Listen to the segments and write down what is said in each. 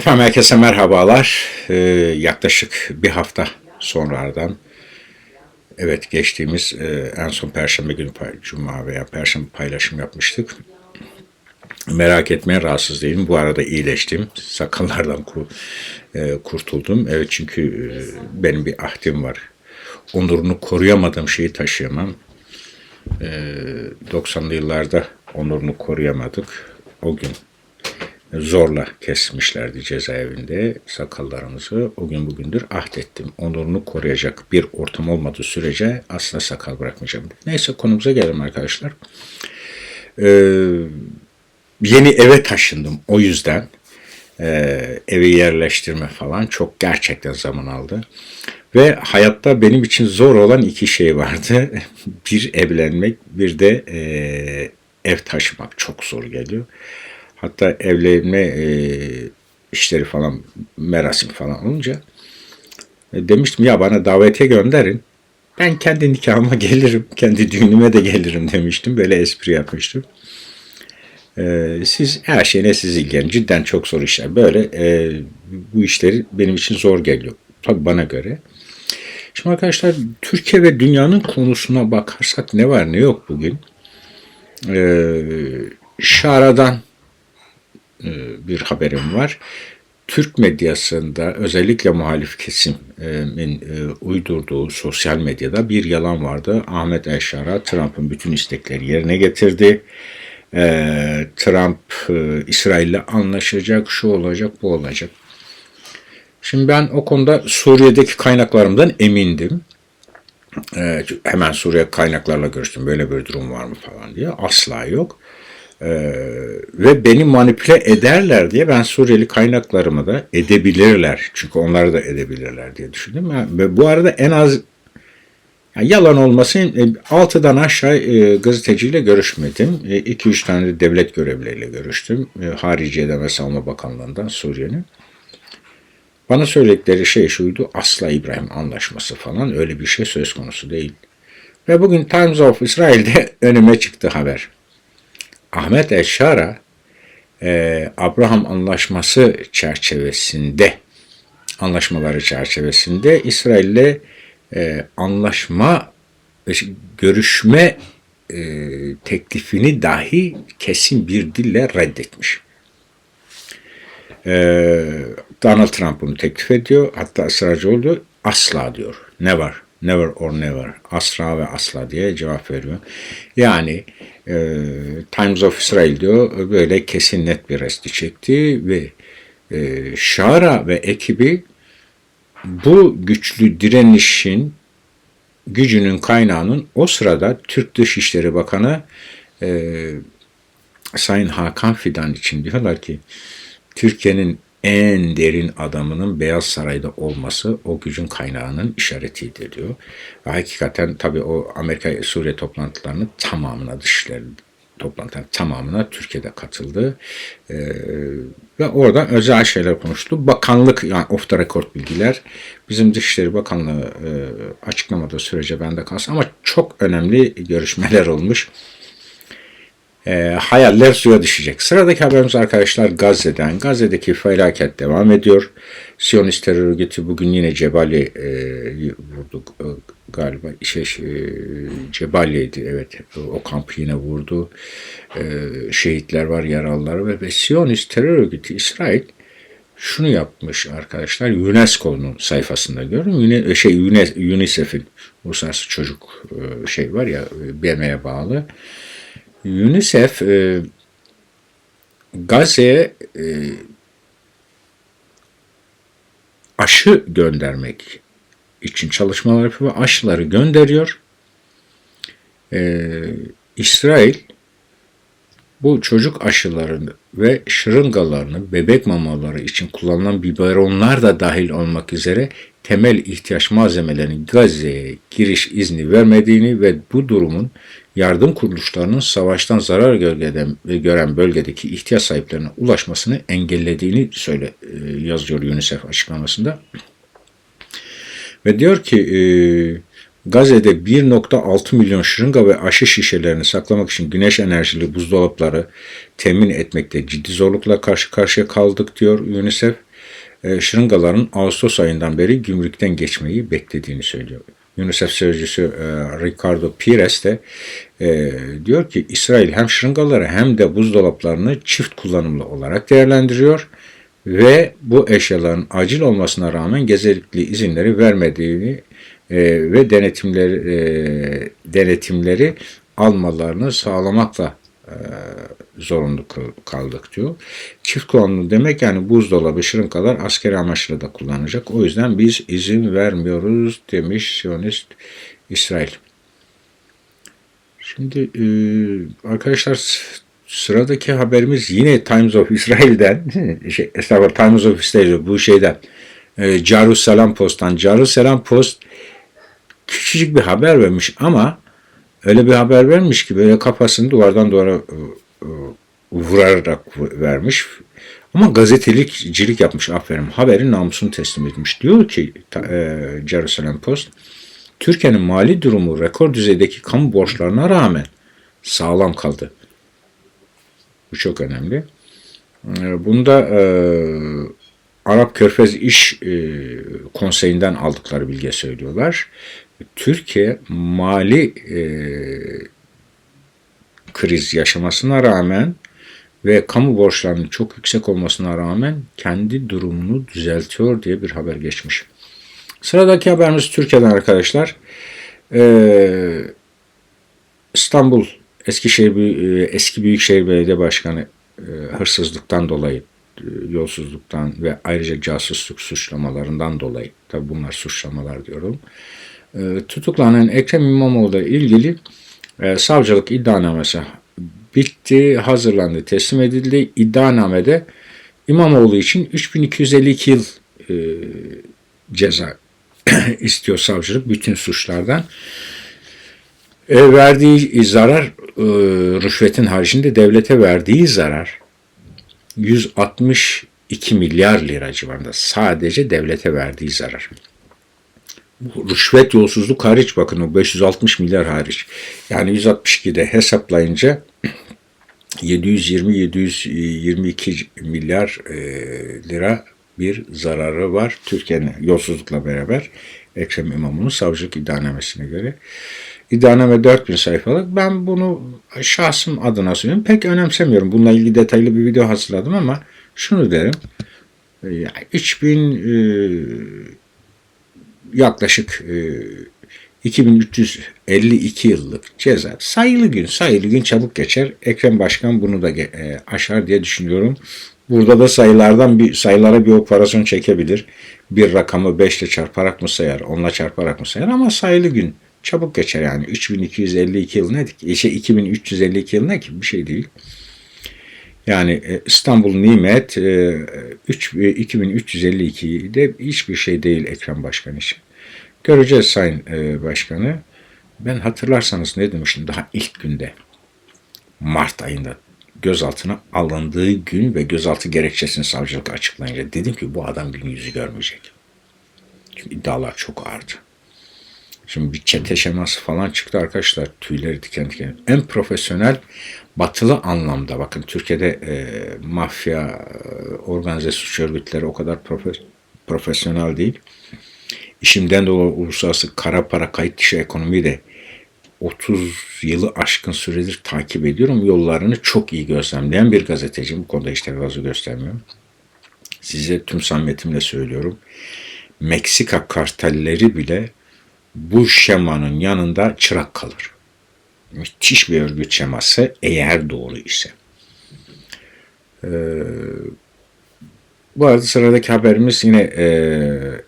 Efendim herkese merhabalar. Ee, yaklaşık bir hafta sonradan evet geçtiğimiz e, en son Perşembe günü Cuma veya Perşembe paylaşım yapmıştık. Merak etmeyin rahatsız değilim. Bu arada iyileştim. Sakallardan kur- e, kurtuldum. Evet çünkü e, benim bir ahdim var. Onurunu koruyamadığım şeyi taşıyamam. 90'lı yıllarda onurunu koruyamadık. O gün zorla kesmişlerdi cezaevinde sakallarımızı. O gün bugündür ahdettim. Onurunu koruyacak bir ortam olmadığı sürece asla sakal bırakmayacağım. Neyse konumuza gelelim arkadaşlar. Ee, yeni eve taşındım o yüzden. Ee, evi yerleştirme falan çok gerçekten zaman aldı. Ve hayatta benim için zor olan iki şey vardı. Bir evlenmek, bir de e, ev taşımak çok zor geliyor. Hatta evlenme e, işleri falan, merasim falan olunca e, demiştim ya bana davete gönderin. Ben kendi nikahıma gelirim, kendi düğünüme de gelirim demiştim. Böyle espri yapmıştım. E, siz her şeyine siz ilgilenin. Cidden çok zor işler. Böyle e, bu işleri benim için zor geliyor. Tabii bana göre. Şimdi arkadaşlar Türkiye ve dünyanın konusuna bakarsak ne var ne yok bugün. Ee, Şara'dan bir haberim var. Türk medyasında özellikle muhalif kesimin e, uydurduğu sosyal medyada bir yalan vardı. Ahmet Eşara Trump'ın bütün istekleri yerine getirdi. Ee, Trump e, İsrail'le anlaşacak, şu olacak, bu olacak. Şimdi ben o konuda Suriye'deki kaynaklarımdan emindim. Hemen Suriye kaynaklarla görüştüm. Böyle bir durum var mı falan diye. Asla yok. Ee, ve beni manipüle ederler diye ben Suriyeli kaynaklarımı da edebilirler. Çünkü onları da edebilirler diye düşündüm. Ve bu arada en az yani yalan olmasın 6'dan aşağı e, gazeteciyle görüşmedim. 2-3 tane de devlet görevlileriyle görüştüm. E, Hariciye'den ve Savunma Bakanlığı'ndan Suriye'nin. Bana söyledikleri şey şuydu, asla İbrahim anlaşması falan öyle bir şey söz konusu değil. Ve bugün Times of Israel'de önüme çıktı haber. Ahmet Eşara, e, Abraham anlaşması çerçevesinde, anlaşmaları çerçevesinde İsrail'le e, anlaşma, e, görüşme e, teklifini dahi kesin bir dille reddetmiş. Ee, Donald Trump bunu teklif ediyor. Hatta ısrarcı oldu. Asla diyor. Never. Never or never. Asla ve asla diye cevap veriyor. Yani e, Times of Israel diyor böyle kesin net bir resti çekti ve e, Şara ve ekibi bu güçlü direnişin gücünün kaynağının o sırada Türk Dışişleri Bakanı e, Sayın Hakan Fidan için diyorlar ki Türkiye'nin en derin adamının Beyaz Saray'da olması o gücün kaynağının işaretidir diyor. Ve hakikaten tabii o Amerika Suriye toplantılarının tamamına dışişleri toplantıların tamamına Türkiye'de katıldı. Ee, ve oradan özel şeyler konuştu. Bakanlık yani off the record bilgiler bizim Dışişleri Bakanlığı e, açıklamadığı sürece bende kalsın ama çok önemli görüşmeler olmuş e, hayaller suya düşecek. Sıradaki haberimiz arkadaşlar Gazze'den. Gazze'deki felaket devam ediyor. Siyonist terör örgütü bugün yine Cebali e, vurdu e, galiba. Şey, e, Cebali'ydi evet. O kampı yine vurdu. E, şehitler var, yaralılar ve, ve Siyonist terör örgütü İsrail şunu yapmış arkadaşlar. UNESCO'nun sayfasında görün. Şey UNICEF'in Uluslararası Çocuk e, şey var ya BM'ye bağlı. UNICEF e, Gazze'ye e, aşı göndermek için çalışmalar yapıyor. Aşıları gönderiyor. E, İsrail bu çocuk aşılarını ve şırıngalarını bebek mamaları için kullanılan biberonlar da dahil olmak üzere temel ihtiyaç malzemelerinin Gazze'ye giriş izni vermediğini ve bu durumun yardım kuruluşlarının savaştan zarar gölgeden, gören bölgedeki ihtiyaç sahiplerine ulaşmasını engellediğini söyle e, yazıyor UNICEF açıklamasında. Ve diyor ki e, Gazze'de 1.6 milyon şırınga ve aşı şişelerini saklamak için güneş enerjili buzdolapları temin etmekte ciddi zorlukla karşı karşıya kaldık diyor UNICEF. e, şırıngaların Ağustos ayından beri gümrükten geçmeyi beklediğini söylüyor. UNICEF sözcüsü e, Ricardo Pires de e, diyor ki İsrail hem şırıngaları hem de buzdolaplarını çift kullanımlı olarak değerlendiriyor ve bu eşyaların acil olmasına rağmen gerekli izinleri vermediğini e, ve denetimleri denetimleri almalarını sağlamakla e, zorunlu kaldık diyor. Çift kullanımlı demek yani buzdolabı, şırıngalar askeri amaçla da kullanacak. O yüzden biz izin vermiyoruz demiş Siyonist İsrail. Şimdi e, arkadaşlar sıradaki haberimiz yine Times of Israel'den, şey, estağfurullah Times of İsrail bu şeyden, e, Jerusalem Post'tan. Jerusalem Post küçücük bir haber vermiş ama öyle bir haber vermiş ki böyle kafasını duvardan duvara e, e, vurarak vermiş. Ama gazetelikcilik yapmış aferin. Haberin namusunu teslim etmiş. Diyor ki e, Jerusalem Post, Türkiye'nin mali durumu rekor düzeydeki kamu borçlarına rağmen sağlam kaldı. Bu çok önemli. Bunda e, Arap Körfez İş e, Konseyi'nden aldıkları bilgi söylüyorlar. Türkiye mali e, kriz yaşamasına rağmen ve kamu borçlarının çok yüksek olmasına rağmen kendi durumunu düzeltiyor diye bir haber geçmiş. Sıradaki haberimiz Türkiye'den arkadaşlar. Ee, İstanbul Eskişehir e, eski Büyükşehir Belediye Başkanı e, hırsızlıktan dolayı, e, yolsuzluktan ve ayrıca casusluk suçlamalarından dolayı, tabi bunlar suçlamalar diyorum, tutuklanan Ekrem İmamoğlu ile ilgili e, savcılık iddianamesi bitti, hazırlandı, teslim edildi. İddianamede İmamoğlu için 3252 yıl e, ceza istiyor savcılık bütün suçlardan. E, verdiği zarar, rüşvetin haricinde devlete verdiği zarar 162 milyar lira civarında. Sadece devlete verdiği zarar. Rüşvet yolsuzluk hariç bakın o 560 milyar hariç. Yani 162'de hesaplayınca 720-722 milyar e, lira bir zararı var Türkiye'nin yolsuzlukla beraber Ekrem İmamoğlu'nun savcılık iddianamesine göre. İddianame 4000 sayfalık. Ben bunu şahsım adına söylüyorum. Pek önemsemiyorum. Bununla ilgili detaylı bir video hazırladım ama şunu derim. E, yani 3000 e, yaklaşık e, 2352 yıllık ceza. Sayılı gün, sayılı gün çabuk geçer. Ekrem Başkan bunu da e, aşar diye düşünüyorum. Burada da sayılardan bir sayılara bir operasyon çekebilir. Bir rakamı 5 ile çarparak mı sayar, 10 ile çarparak mı sayar ama sayılı gün çabuk geçer yani. 3252 yıl ne ki? Şey 2352 yıl ne ki? Bir şey değil. Yani e, İstanbul Nimet e, üç- e, 2352 de hiçbir şey değil Ekrem Başkan için. Göreceğiz Sayın e, Başkanı. Ben hatırlarsanız ne demiştim daha ilk günde Mart ayında gözaltına alındığı gün ve gözaltı gerekçesini savcılık açıklayınca dedim ki bu adam gün yüzü görmeyecek. Çünkü iddialar çok ağırdı. Şimdi bir çete şeması falan çıktı arkadaşlar. Tüyleri diken diken. En profesyonel batılı anlamda bakın Türkiye'de e, mafya, e, organize suç örgütleri o kadar profe- profesyonel değil. İşimden dolayı uluslararası kara para kayıt dışı ekonomiyi de 30 yılı aşkın süredir takip ediyorum. Yollarını çok iyi gözlemleyen bir gazeteciyim. Bu konuda hiç tevazu göstermiyorum. Size tüm samimiyetimle söylüyorum. Meksika kartelleri bile bu şemanın yanında çırak kalır. Müthiş bir örgüt şeması eğer doğru ise. Ee, bu arada sıradaki haberimiz yine e,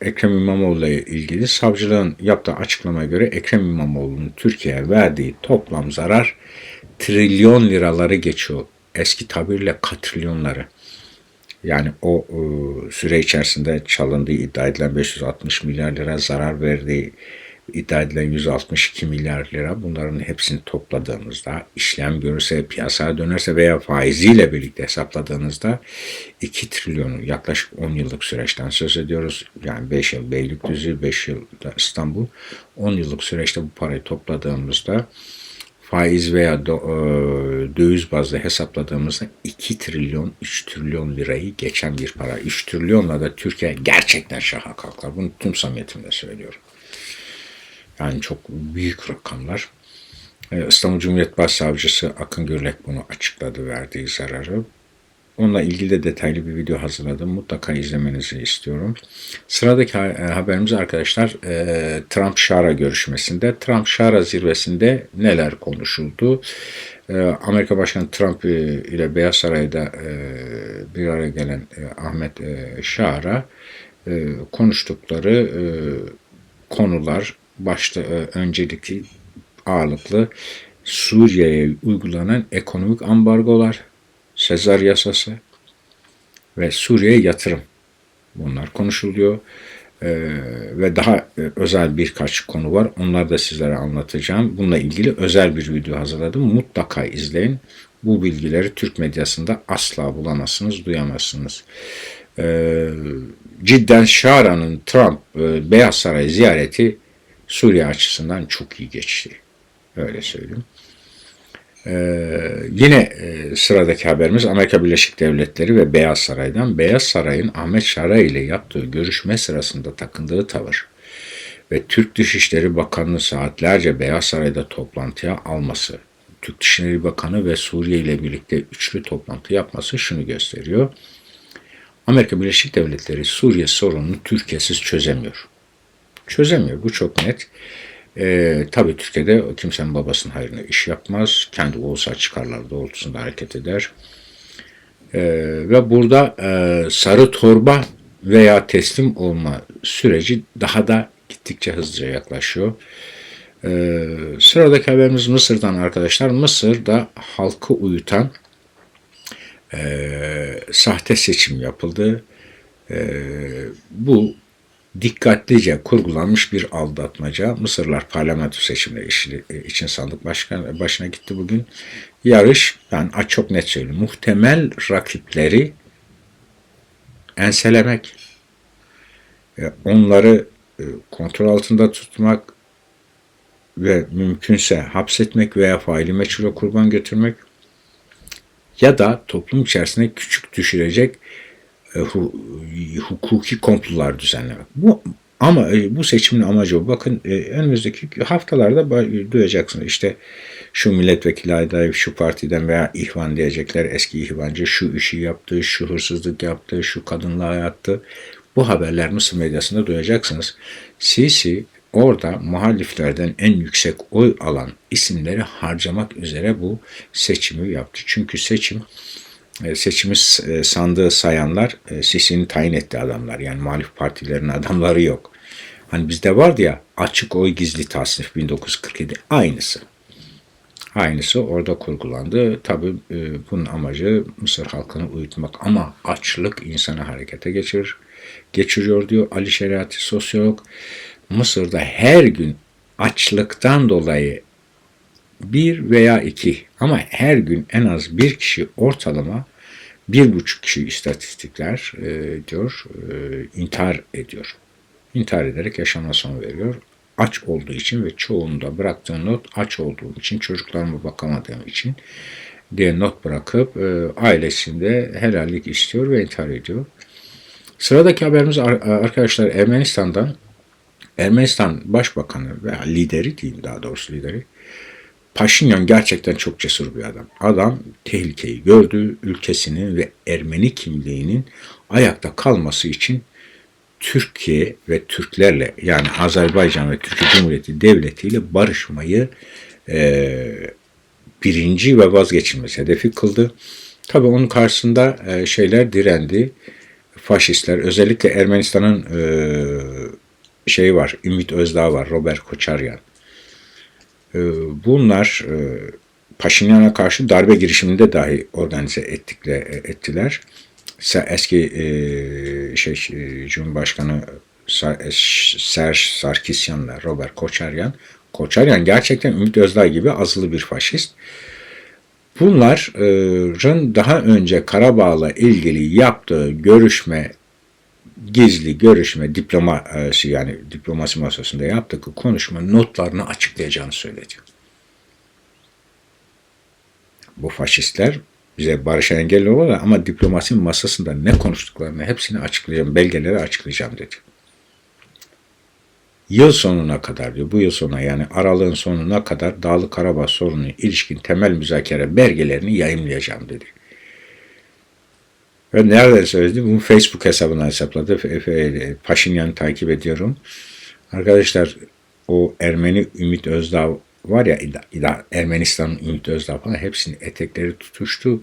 Ekrem İmamoğlu ile ilgili. Savcılığın yaptığı açıklamaya göre Ekrem İmamoğlu'nun Türkiye'ye verdiği toplam zarar trilyon liraları geçiyor. Eski tabirle katrilyonları. Yani o e, süre içerisinde çalındığı iddia edilen 560 milyar lira zarar verdiği iddia edilen 162 milyar lira bunların hepsini topladığımızda işlem görürse piyasaya dönerse veya faiziyle birlikte hesapladığınızda 2 trilyonu yaklaşık 10 yıllık süreçten söz ediyoruz. Yani 5 yıl Beylikdüzü 5 yıl İstanbul 10 yıllık süreçte bu parayı topladığımızda faiz veya e, döviz bazlı hesapladığımızda 2 trilyon 3 trilyon lirayı geçen bir para. 3 trilyonla da Türkiye gerçekten şaha kalkar. Bunu tüm samimiyetimle söylüyorum. Yani çok büyük rakamlar. E, İstanbul Cumhuriyet Başsavcısı Akın Gürlek bunu açıkladı verdiği zararı. Onunla ilgili de detaylı bir video hazırladım. Mutlaka izlemenizi istiyorum. Sıradaki e, haberimiz arkadaşlar e, Trump-Şara görüşmesinde. Trump-Şara zirvesinde neler konuşuldu? E, Amerika Başkanı Trump ile Beyaz Saray'da bir araya gelen Ahmet Şara konuştukları konular başta e, öncelikli ağırlıklı Suriye'ye uygulanan ekonomik ambargolar, Sezar yasası ve Suriye'ye yatırım. Bunlar konuşuluyor. Ee, ve daha e, özel birkaç konu var. Onları da sizlere anlatacağım. Bununla ilgili özel bir video hazırladım. Mutlaka izleyin. Bu bilgileri Türk medyasında asla bulamazsınız, duyamazsınız. Ee, cidden Şara'nın Trump e, Beyaz Saray ziyareti Suriye açısından çok iyi geçti. Öyle söyleyeyim. Ee, yine e, sıradaki haberimiz Amerika Birleşik Devletleri ve Beyaz Saray'dan. Beyaz Saray'ın Ahmet Şara ile yaptığı görüşme sırasında takındığı tavır ve Türk Dışişleri Bakanı'nı saatlerce Beyaz Saray'da toplantıya alması, Türk Dışişleri Bakanı ve Suriye ile birlikte üçlü toplantı yapması şunu gösteriyor. Amerika Birleşik Devletleri Suriye sorununu Türkiye'siz çözemiyor. Çözemiyor. Bu çok net. Ee, tabii Türkiye'de kimsenin babasının hayrına iş yapmaz. Kendi ulusal çıkarları doğrultusunda hareket eder. Ee, ve burada e, sarı torba veya teslim olma süreci daha da gittikçe hızlıca yaklaşıyor. Ee, sıradaki haberimiz Mısır'dan arkadaşlar. Mısır'da halkı uyutan e, sahte seçim yapıldı. E, bu dikkatlice kurgulanmış bir aldatmaca. Mısırlar parlamento seçimleri işi- için sandık başkan, başına gitti bugün. Yarış, ben çok net söyleyeyim, muhtemel rakipleri enselemek, e, onları e, kontrol altında tutmak ve mümkünse hapsetmek veya faili meçhule kurban götürmek ya da toplum içerisinde küçük düşürecek e, hukuki komplolar düzenlemek. Bu ama e, bu seçimin amacı o. Bakın e, önümüzdeki haftalarda duyacaksınız. İşte şu milletvekili adayı şu partiden veya ihvan diyecekler. Eski ihvancı şu işi yaptı, şu hırsızlık yaptı, şu kadınla yattı. Bu haberler Mısır medyasında duyacaksınız. Sisi orada muhaliflerden en yüksek oy alan isimleri harcamak üzere bu seçimi yaptı. Çünkü seçim e, seçimi s- e, sandığı sayanlar e, Sisi'nin tayin ettiği adamlar. Yani muhalif partilerin adamları yok. Hani bizde vardı ya açık oy gizli tasnif 1947 aynısı. Aynısı orada kurgulandı. Tabii e, bunun amacı Mısır halkını uyutmak ama açlık insanı harekete geçirir. Geçiriyor diyor Ali Şeriatı sosyolog. Mısır'da her gün açlıktan dolayı bir veya iki ama her gün en az bir kişi ortalama bir buçuk kişi istatistikler e, diyor e, intihar ediyor. İntihar ederek yaşama son veriyor. Aç olduğu için ve çoğunda bıraktığı not aç olduğum için çocuklarıma bakamadığım için diye not bırakıp e, ailesinde helallik istiyor ve intihar ediyor. Sıradaki haberimiz ar- arkadaşlar Ermenistan'dan Ermenistan Başbakanı veya lideri diyeyim daha doğrusu lideri Paşinyan gerçekten çok cesur bir adam. Adam tehlikeyi gördü, ülkesinin ve Ermeni kimliğinin ayakta kalması için Türkiye ve Türklerle yani Azerbaycan ve Türkiye Cumhuriyeti Devleti ile barışmayı e, birinci ve vazgeçilmez hedefi kıldı. Tabii onun karşısında e, şeyler direndi. Faşistler özellikle Ermenistan'ın e, şeyi var, Ümit Özdağ var, Robert Koçaryan. E, bunlar e, Paşinyan'a karşı darbe girişiminde dahi organize ettikle, ettiler. Se- Eski e, şey e, Cumhurbaşkanı e, Serge Sarkisyan'la Robert Koçaryan. Koçaryan gerçekten Ümit Özdağ gibi azılı bir faşist. Bunların daha önce Karabağ'la ilgili yaptığı görüşme, gizli görüşme, diplomasi yani diplomasi masasında yaptığı konuşma notlarını açıklayacağını söyledi. bu faşistler bize barışa engel oluyorlar ama diplomasinin masasında ne konuştuklarını hepsini açıklayacağım, belgeleri açıklayacağım dedi. Yıl sonuna kadar diyor, bu yıl sonuna yani aralığın sonuna kadar Dağlı Karabağ sorununa ilişkin temel müzakere belgelerini yayımlayacağım dedi. Ve nerede söyledi? Bunu Facebook hesabına hesapladı. Paşinyan'ı takip ediyorum. Arkadaşlar o Ermeni Ümit Özdağ var ya Ermenistan'ın Ümit Özdağ falan hepsinin etekleri tutuştu.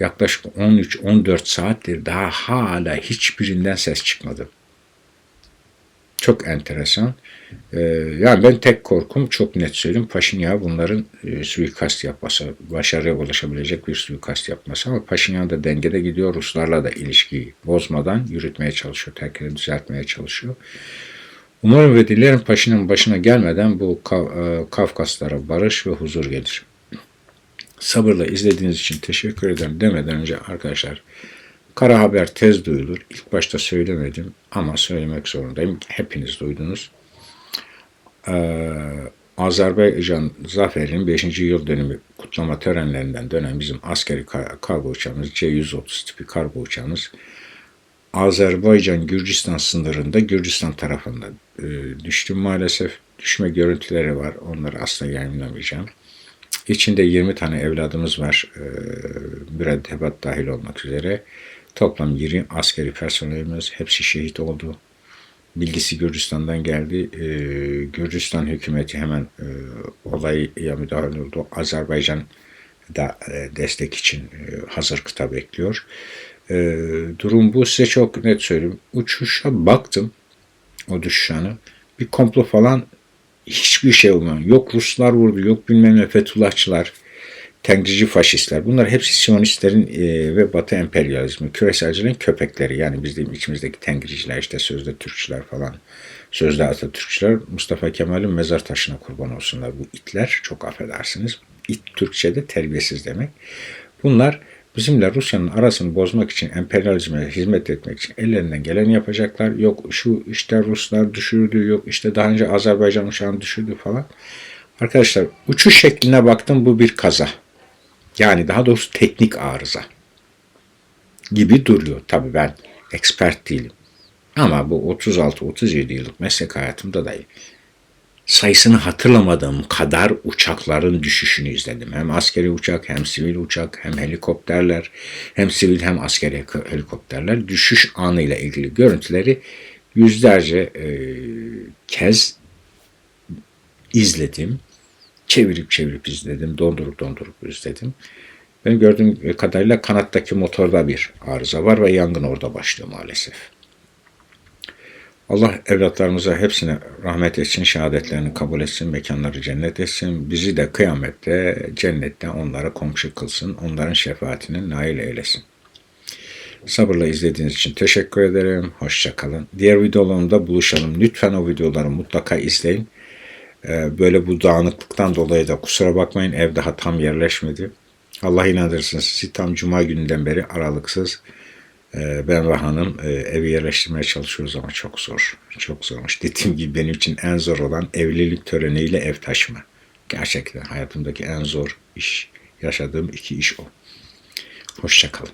Yaklaşık 13-14 saattir daha hala hiçbirinden ses çıkmadı. Çok enteresan. Ee, yani ben tek korkum çok net söyleyeyim Paşinyan bunların e, suikast yapması, başarıya ulaşabilecek bir suikast yapması ama Paşinyan da dengede gidiyor. Ruslarla da ilişkiyi bozmadan yürütmeye çalışıyor, tekrar düzeltmeye çalışıyor. Umarım ve dilerim Paşinyan başına gelmeden bu e, Kafkaslara barış ve huzur gelir. Sabırla izlediğiniz için teşekkür ederim demeden önce arkadaşlar Kara haber tez duyulur. İlk başta söylemedim ama söylemek zorundayım. Hepiniz duydunuz. Ee, Azerbaycan Zaferi'nin 5. yıl dönümü kutlama törenlerinden dönen bizim askeri ka- kargo uçağımız C-130 tipi kargo uçağımız Azerbaycan-Gürcistan sınırında Gürcistan tarafından e, düştü maalesef. Düşme görüntüleri var. Onları asla yayınlamayacağım. İçinde 20 tane evladımız var. E, mürettebat dahil olmak üzere. Toplam 20 askeri personelimiz. Hepsi şehit oldu. Bilgisi Gürcistan'dan geldi. E, Gürcistan hükümeti hemen e, olaya müdahale oldu. Azerbaycan da e, destek için e, hazır kıta bekliyor. E, durum bu. Size çok net söyleyeyim. Uçuşa baktım. O düşüş anı. Bir komplo falan hiçbir şey olmuyor. Yok Ruslar vurdu, yok bilmem ne Fethullahçılar, Tengrici faşistler. Bunlar hepsi Siyonistlerin e, ve Batı emperyalizmi, küreselcilerin köpekleri. Yani bizim içimizdeki Tengriciler, işte sözde Türkçüler falan, sözde Atatürkçüler, Mustafa Kemal'in mezar taşına kurban olsunlar. Bu itler, çok affedersiniz. İt Türkçe'de terbiyesiz demek. Bunlar bizimle Rusya'nın arasını bozmak için, emperyalizme hizmet etmek için ellerinden geleni yapacaklar. Yok şu işte Ruslar düşürdü, yok işte daha önce Azerbaycan uçağını düşürdü falan. Arkadaşlar uçuş şekline baktım bu bir kaza. Yani daha doğrusu teknik arıza gibi duruyor. Tabii ben expert değilim. Ama bu 36-37 yıllık meslek hayatımda da sayısını hatırlamadığım kadar uçakların düşüşünü izledim. Hem askeri uçak, hem sivil uçak, hem helikopterler, hem sivil hem askeri helikopterler düşüş anıyla ilgili görüntüleri yüzlerce e, kez izledim. Çevirip çevirip izledim, dondurup dondurup izledim. Ben gördüğüm kadarıyla kanattaki motorda bir arıza var ve yangın orada başlıyor maalesef. Allah evlatlarımıza hepsine rahmet etsin, şehadetlerini kabul etsin, mekanları cennet etsin. Bizi de kıyamette, cennette onlara komşu kılsın, onların şefaatine nail eylesin. Sabırla izlediğiniz için teşekkür ederim. Hoşça kalın. Diğer videolarımda buluşalım. Lütfen o videoları mutlaka izleyin. Ee, Böyle bu dağınıklıktan dolayı da kusura bakmayın ev daha tam yerleşmedi. Allah inandırsın sizi tam cuma gününden beri aralıksız e, ben ve hanım e, evi yerleştirmeye çalışıyoruz ama çok zor. Çok zormuş. Dediğim gibi benim için en zor olan evlilik töreniyle ev taşıma. Gerçekten hayatımdaki en zor iş. Yaşadığım iki iş o. Hoşça kalın.